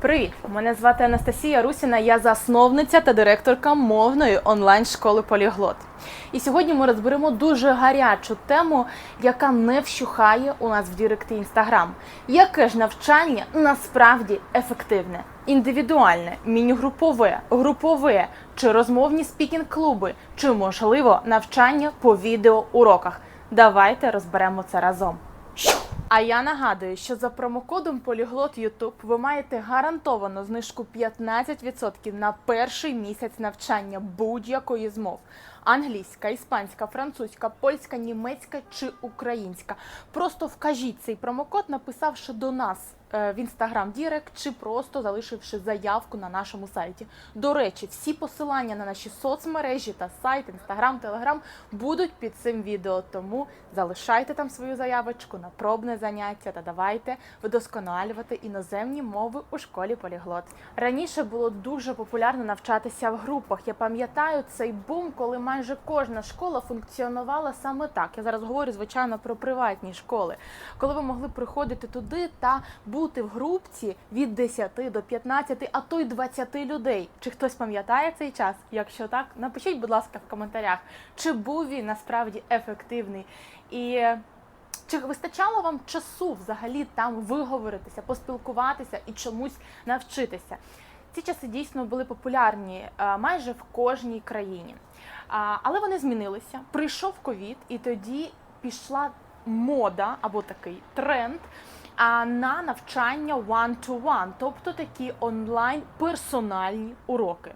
Привіт! Мене звати Анастасія Русіна, я засновниця та директорка мовної онлайн-школи Поліглот. І сьогодні ми розберемо дуже гарячу тему, яка не вщухає у нас в Діректі Інстаграм. Яке ж навчання насправді ефективне? Індивідуальне, міні-групове, групове чи розмовні спікінг-клуби, чи можливо навчання по відеоуроках? Давайте розберемо це разом. А я нагадую, що за промокодом Поліглот YouTube ви маєте гарантовано знижку 15% на перший місяць навчання будь-якої з мов: англійська, іспанська, французька, польська, німецька чи українська. Просто вкажіть цей промокод, написавши до нас в Instagram Дірект чи просто залишивши заявку на нашому сайті. До речі, всі посилання на наші соцмережі та сайт, Instagram, Telegram будуть під цим відео. Тому залишайте там свою заявочку на пробне заняття та давайте вдосконалювати іноземні мови у школі Поліглот. Раніше було дуже популярно навчатися в групах. Я пам'ятаю цей бум, коли майже кожна школа функціонувала саме так. Я зараз говорю звичайно про приватні школи, коли ви могли приходити туди та бути в групці від 10 до 15, а то й 20 людей. Чи хтось пам'ятає цей час? Якщо так, напишіть, будь ласка, в коментарях, чи був він насправді ефективний і. Чи вистачало вам часу взагалі там виговоритися, поспілкуватися і чомусь навчитися? Ці часи дійсно були популярні е, майже в кожній країні. Але вони змінилися. Прийшов ковід, і тоді пішла мода або такий тренд на навчання one-to-one, тобто такі онлайн персональні уроки.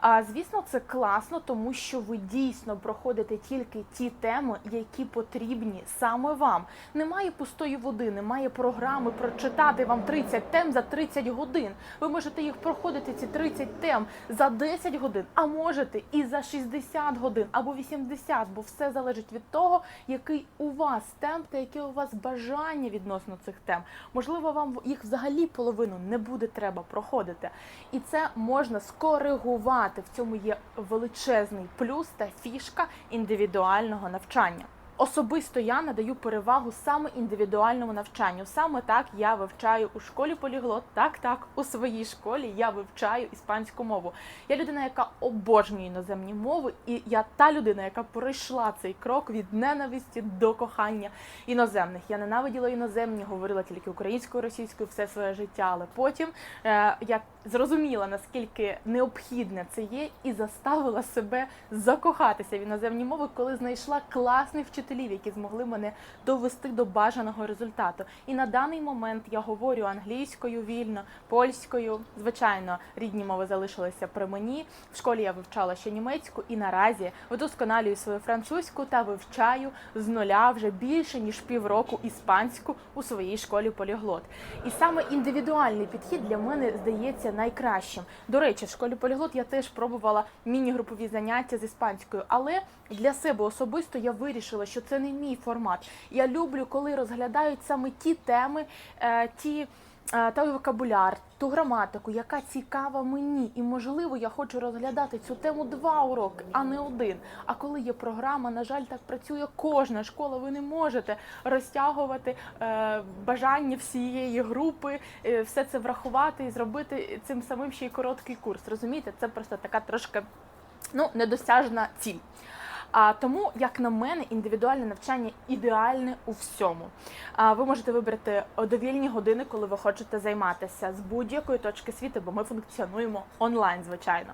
А звісно, це класно, тому що ви дійсно проходите тільки ті теми, які потрібні саме вам. Немає пустої води, немає програми прочитати вам 30 тем за 30 годин. Ви можете їх проходити ці 30 тем за 10 годин, а можете і за 60 годин або 80, бо все залежить від того, який у вас темп та яке у вас бажання відносно цих тем. Можливо, вам їх взагалі половину не буде треба проходити, і це можна скоригувати. В цьому є величезний плюс та фішка індивідуального навчання. Особисто я надаю перевагу саме індивідуальному навчанню. Саме так я вивчаю у школі поліглот. Так, так, у своїй школі я вивчаю іспанську мову. Я людина, яка обожнює іноземні мови, і я та людина, яка пройшла цей крок від ненависті до кохання іноземних. Я ненавиділа іноземні, говорила тільки українською, російською все своє життя. Але потім е, я зрозуміла наскільки необхідне це є, і заставила себе закохатися в іноземні мови, коли знайшла класних вчителів, які змогли мене довести до бажаного результату. І на даний момент я говорю англійською вільно, польською. Звичайно, рідні мови залишилися при мені. В школі я вивчала ще німецьку і наразі вдосконалюю свою французьку та вивчаю з нуля вже більше ніж півроку іспанську у своїй школі поліглот. І саме індивідуальний підхід для мене здається найкращим. До речі, в школі поліглот я теж пробувала міні-групові заняття з іспанською, але для себе особисто я вирішила, що це не мій формат. Я люблю, коли розглядають саме ті теми, е, ті. е, Той вокабуляр, ту граматику, яка цікава мені, і можливо, я хочу розглядати цю тему два уроки, а не один. А коли є програма, на жаль, так працює кожна школа. Ви не можете розтягувати е, бажання всієї групи, все це врахувати і зробити цим самим ще й короткий курс. Розумієте, це просто така трошки ну недосяжна ціль. А тому, як на мене, індивідуальне навчання ідеальне у всьому. А ви можете вибрати довільні години, коли ви хочете займатися з будь-якої точки світу, бо ми функціонуємо онлайн, звичайно.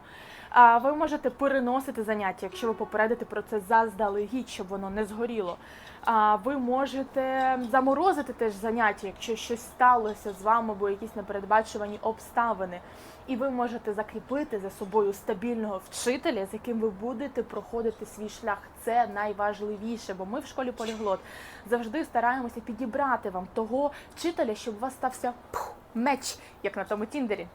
А ви можете переносити заняття, якщо ви попередите про це заздалегідь, щоб воно не згоріло. А ви можете заморозити теж заняття, якщо щось сталося з вами, або якісь непередбачувані обставини. І ви можете закріпити за собою стабільного вчителя, з яким ви будете проходити свій шлях. Це найважливіше, бо ми в школі поліглот завжди стараємося підібрати вам того вчителя, щоб у вас стався пух, меч, як на тому тіндері.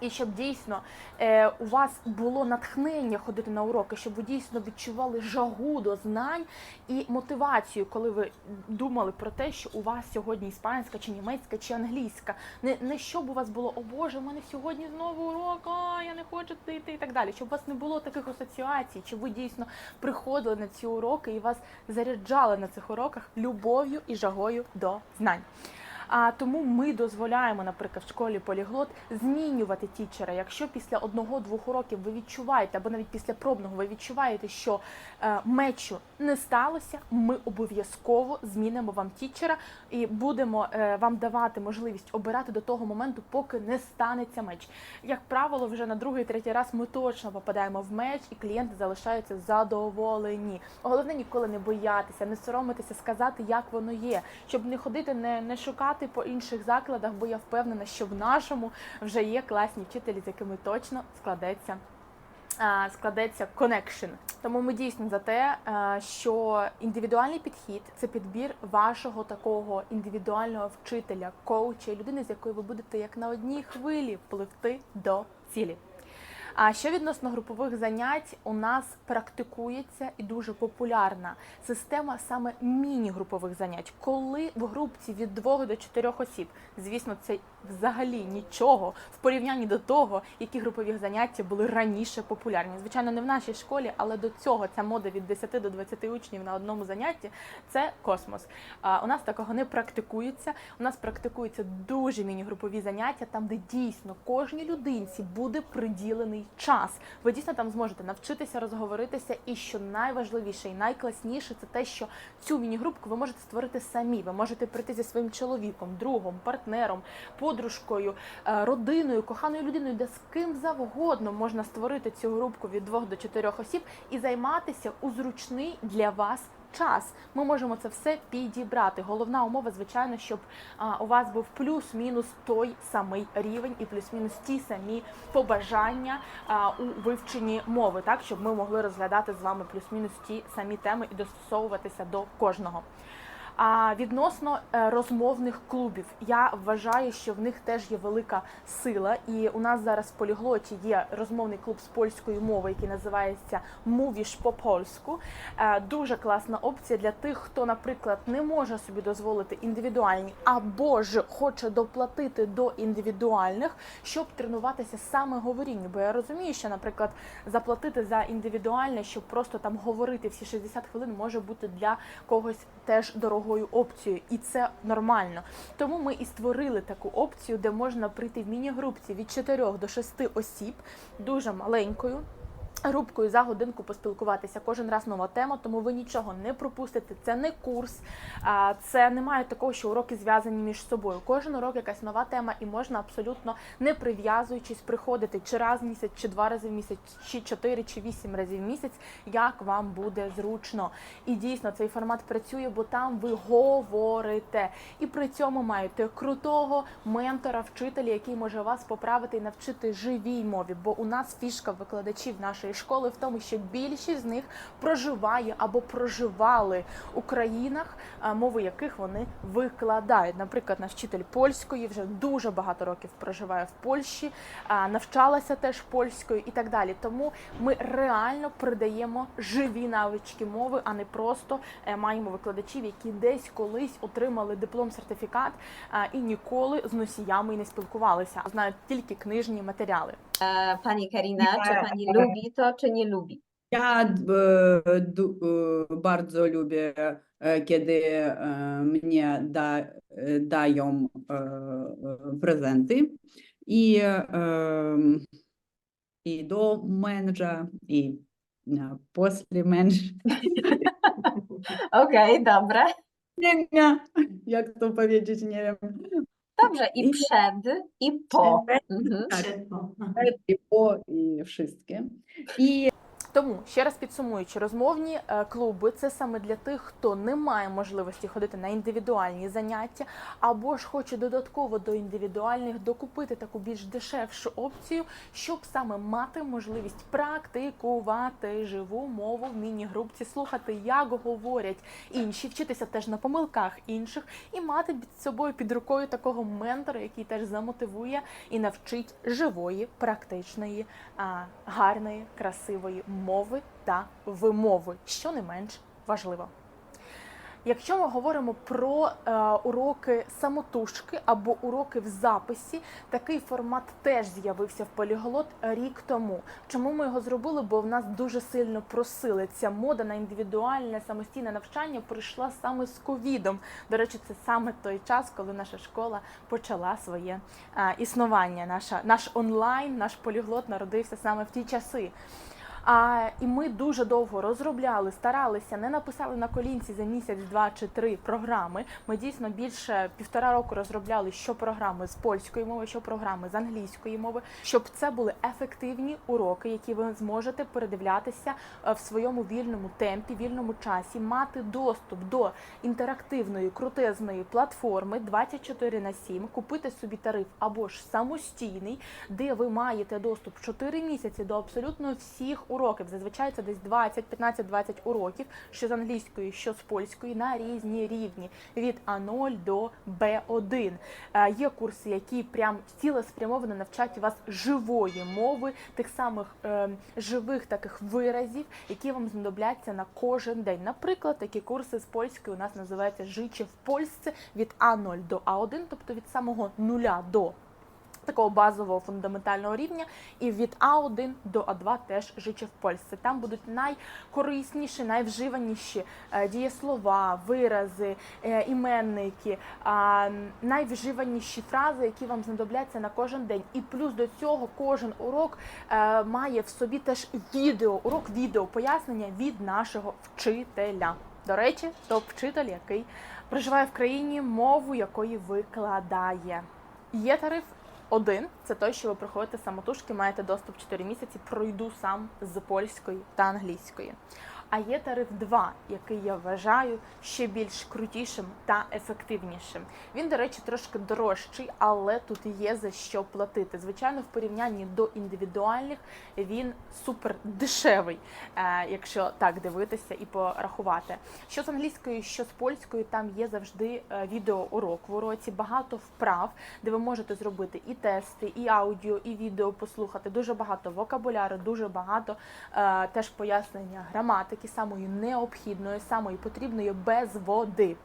І щоб дійсно е, у вас було натхнення ходити на уроки, щоб ви дійсно відчували жагу до знань і мотивацію, коли ви думали про те, що у вас сьогодні іспанська чи німецька чи англійська. Не, не щоб у вас було о Боже, у мене сьогодні знову урок, а я не хочу йти і так далі. Щоб у вас не було таких асоціацій, щоб ви дійсно приходили на ці уроки і вас заряджали на цих уроках любов'ю і жагою до знань. А тому ми дозволяємо, наприклад, в школі поліглот змінювати тічера. Якщо після одного-двох уроків ви відчуваєте, або навіть після пробного ви відчуваєте, що е, мечу не сталося, ми обов'язково змінимо вам тічера і будемо е, вам давати можливість обирати до того моменту, поки не станеться меч. Як правило, вже на другий, третій раз ми точно попадаємо в меч, і клієнти залишаються задоволені. Головне ніколи не боятися, не соромитися, сказати, як воно є, щоб не ходити, не, не шукати по інших закладах, бо я впевнена, що в нашому вже є класні вчителі, з якими точно складеться. а, Складеться connection. Тому ми дійсно за те, е, що індивідуальний підхід це підбір вашого такого індивідуального вчителя, коуча, людини, з якою ви будете як на одній хвилі пливти до цілі. А що відносно групових занять, у нас практикується і дуже популярна система саме міні-групових занять, коли в групці від двох до чотирьох осіб. Звісно, це взагалі нічого в порівнянні до того, які групові заняття були раніше популярні. Звичайно, не в нашій школі, але до цього ця мода від 10 до 20 учнів на одному занятті це космос. А у нас такого не практикується. У нас практикуються дуже міні-групові заняття, там, де дійсно кожній людинці буде приділений час. Ви дійсно там зможете навчитися розговоритися, і що найважливіше і найкласніше, це те, що цю міні-групку ви можете створити самі. Ви можете прийти зі своїм чоловіком, другом, партнером, подружкою, е, родиною, коханою людиною, де з ким завгодно можна створити цю групку від двох до чотирьох осіб і займатися у зручний для вас. Час ми можемо це все підібрати. Головна умова, звичайно, щоб у вас був плюс-мінус той самий рівень і плюс-мінус ті самі побажання у вивченні мови, так щоб ми могли розглядати з вами плюс-мінус ті самі теми і достосовуватися до кожного. А відносно е, розмовних клубів, я вважаю, що в них теж є велика сила, і у нас зараз в поліглоті є розмовний клуб з польської мови, який називається Мовіш по польську. Дуже класна опція для тих, хто, наприклад, не може собі дозволити індивідуальні або ж хоче доплатити до індивідуальних, щоб тренуватися саме говорінню. Бо я розумію, що, наприклад, заплатити за індивідуальне, щоб просто там говорити всі 60 хвилин, може бути для когось теж дорогою опцією, і це нормально. Тому ми і створили таку опцію, де можна прийти в міні-групці від 4 до 6 осіб, дуже маленькою. Групкою за годинку поспілкуватися кожен раз нова тема, тому ви нічого не пропустите. Це не курс, це немає такого, що уроки зв'язані між собою. Кожен урок якась нова тема, і можна абсолютно не прив'язуючись приходити чи раз в місяць, чи два рази в місяць, чи чотири, чи вісім разів в місяць, як вам буде зручно. І дійсно цей формат працює, бо там ви говорите. І при цьому маєте крутого ментора, вчителя, який може вас поправити і навчити живій мові. Бо у нас фішка викладачів нашої школи в тому, що більшість з них проживає або проживали у країнах, а, мови яких вони викладають. Наприклад, наш вчитель польської вже дуже багато років проживає в Польщі, навчалася теж польською і так далі. Тому ми реально придаємо живі навички мови, а не просто е, маємо викладачів, які десь колись отримали диплом сертифікат і ніколи з носіями не спілкувалися, а знають тільки книжні матеріали. E, Pani Karina, czy Nie. pani lubi to, czy nie lubi? Ja e, du, e, bardzo lubię, e, kiedy e, mnie da, e, dają e, e, prezenty i, e, i do męża, i e, после męża. Okej, dobre. Nie wiem, jak to powiedzieć, nie wiem. Dobrze, i I- przed, i po. Mhm. Tak, i po, i wszystkie. I Тому ще раз підсумуючи, розмовні е, клуби це саме для тих, хто не має можливості ходити на індивідуальні заняття, або ж хоче додатково до індивідуальних докупити таку більш дешевшу опцію, щоб саме мати можливість практикувати живу мову в міні-групці, слухати, як говорять інші, вчитися теж на помилках інших, і мати під собою під рукою такого ментора, який теж замотивує і навчить живої, практичної, гарної, красивої мови та вимови, що не менш важливо. Якщо ми говоримо про е, уроки самотужки або уроки в записі, такий формат теж з'явився в поліглот рік тому. Чому ми його зробили? Бо в нас дуже сильно просили. Ця мода на індивідуальне самостійне навчання прийшла саме з ковідом. До речі, це саме той час, коли наша школа почала своє е, існування. Наша наш онлайн, наш поліглот народився саме в ті часи. А, і ми дуже довго розробляли, старалися, не написали на колінці за місяць, два чи три програми. Ми дійсно більше півтора року розробляли що програми з польської мови, що програми з англійської мови, щоб це були ефективні уроки, які ви зможете передивлятися е, в своєму вільному темпі, вільному часі, мати доступ до інтерактивної крутезної платформи 24 на 7, купити собі тариф або ж самостійний, де ви маєте доступ 4 місяці до абсолютно всіх уроків. Зазвичай це десь 20, 15, 20 уроків, що з англійської, що з польської, на різні рівні від А0 до Б1. Е, Є курси, які прям цілеспрямовано навчать вас живої мови, тих самих е, живих таких виразів, які вам знадобляться на кожен день. Наприклад, такі курси з польської у нас називаються жичі в польське від А0 до А1, тобто від самого нуля до такого базового фундаментального рівня, і від А1 до А2 теж жичі в польське. Там будуть найкорисніші, найвживаніші е, дієслова, вирази, е, іменники, а, найвживаніші фрази, які вам знадобляться на кожен день. І плюс до цього кожен урок е, має в собі теж відео, урок відео пояснення від нашого вчителя. До речі, топ-вчитель, який проживає в країні, мову якої викладає. Є тариф один це той, що ви проходите самотужки, маєте доступ 4 місяці, пройду сам з польської та англійської. А є тариф 2, який я вважаю ще більш крутішим та ефективнішим. Він, до речі, трошки дорожчий, але тут є за що платити. Звичайно, в порівнянні до індивідуальних він супер дешевий, е, якщо так дивитися і порахувати. Що з англійською, що з польською, там є завжди е, відеоурок в уроці, багато вправ, де ви можете зробити і тести, і аудіо, і відео послухати. Дуже багато вокабуляру, дуже багато е, теж пояснення граматики, самої необхідної, самої потрібної без води.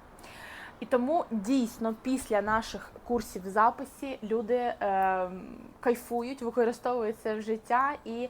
І тому дійсно після наших курсів записі люди е, кайфують, використовують це в життя і е,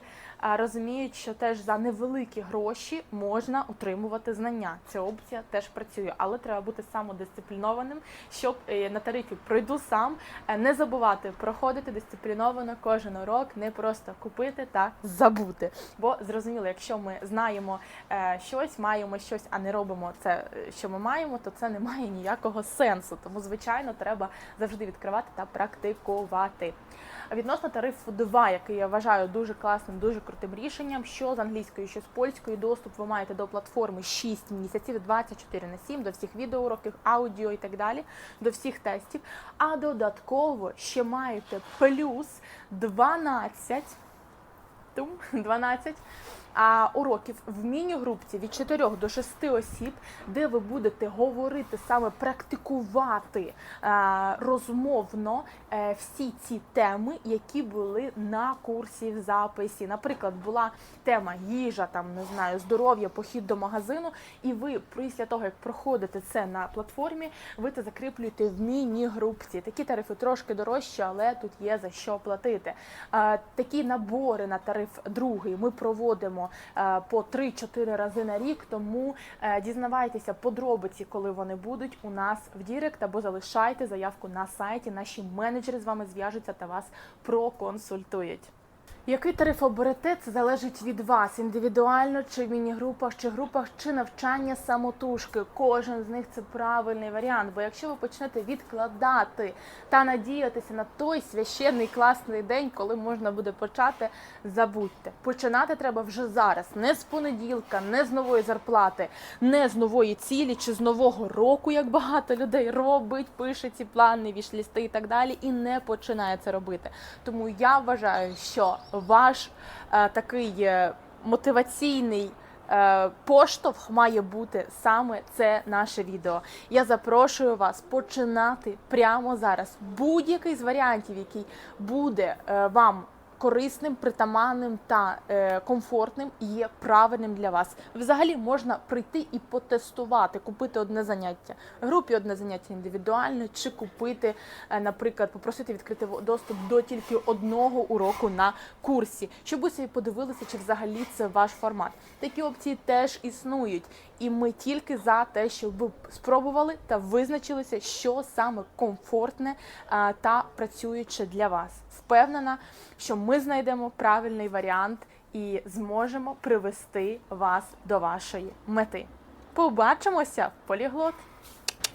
розуміють, що теж за невеликі гроші можна отримувати знання. Ця опція теж працює, але треба бути самодисциплінованим, щоб е, на тарифі пройду сам, е, не забувати проходити дисципліновано кожен урок, не просто купити та забути. Бо зрозуміло, якщо ми знаємо е, щось, маємо щось, а не робимо це, е, що ми маємо, то це не має ніякого сенсу. Тому, звичайно, треба завжди відкривати та практикувати. Відносно тарифу 2, який я вважаю дуже класним, дуже крутим рішенням, що з англійської, що з польської доступ ви маєте до платформи 6 місяців, 24 на 7, до всіх відеоуроків, аудіо і так далі, до всіх тестів. А додатково ще маєте плюс 12 тум, 12 а, уроків в міні-групці від 4 до 6 осіб, де ви будете говорити саме практикувати е, розмовно е, всі ці теми, які були на курсі в записі. Наприклад, була тема їжа, там не знаю, здоров'я, похід до магазину, і ви після того, як проходите це на платформі, ви це закріплюєте в міні-групці. Такі тарифи трошки дорожчі, але тут є за що платити. Е, такі набори на тариф другий ми проводимо е, по 3-4 рази на рік. Тому е, дізнавайтеся подробиці, коли вони будуть у нас в Дірект, або залишайте заявку на сайті. Наші менеджери з вами зв'яжуться та вас проконсультують. Який тариф оберете, це залежить від вас індивідуально, чи в міні-групах, чи групах, чи навчання самотужки. Кожен з них це правильний варіант. Бо якщо ви почнете відкладати та надіятися на той священний класний день, коли можна буде почати, забудьте. Починати треба вже зараз, не з понеділка, не з нової зарплати, не з нової цілі чи з нового року, як багато людей робить, пише ці плани, вішлісти і так далі, і не починає це робити. Тому я вважаю, що ваш е, такий е, мотиваційний. е, Поштовх має бути саме це наше відео. Я запрошую вас починати прямо зараз. Будь-який з варіантів, який буде вам корисним, притаманним та е, комфортним і є правильним для вас. Взагалі можна прийти і потестувати, купити одне заняття в групі, одне заняття індивідуально, чи купити, е, наприклад, попросити відкрити доступ до тільки одного уроку на курсі, щоб ви собі подивилися, чи взагалі це ваш формат. Такі опції теж існують, і ми тільки за те, щоб ви спробували та визначилися, що саме комфортне та працююче для вас. Впевнена, що ми знайдемо правильний варіант і зможемо привести вас до вашої мети. Побачимося в поліглот!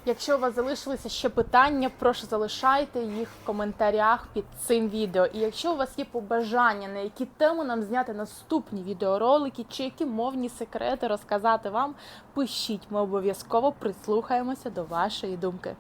Якщо у вас залишилися ще питання, прошу залишайте їх в коментарях під цим відео. І якщо у вас є побажання, на які теми нам зняти наступні відеоролики, чи які мовні секрети розказати вам, пишіть, ми обов'язково прислухаємося до вашої думки.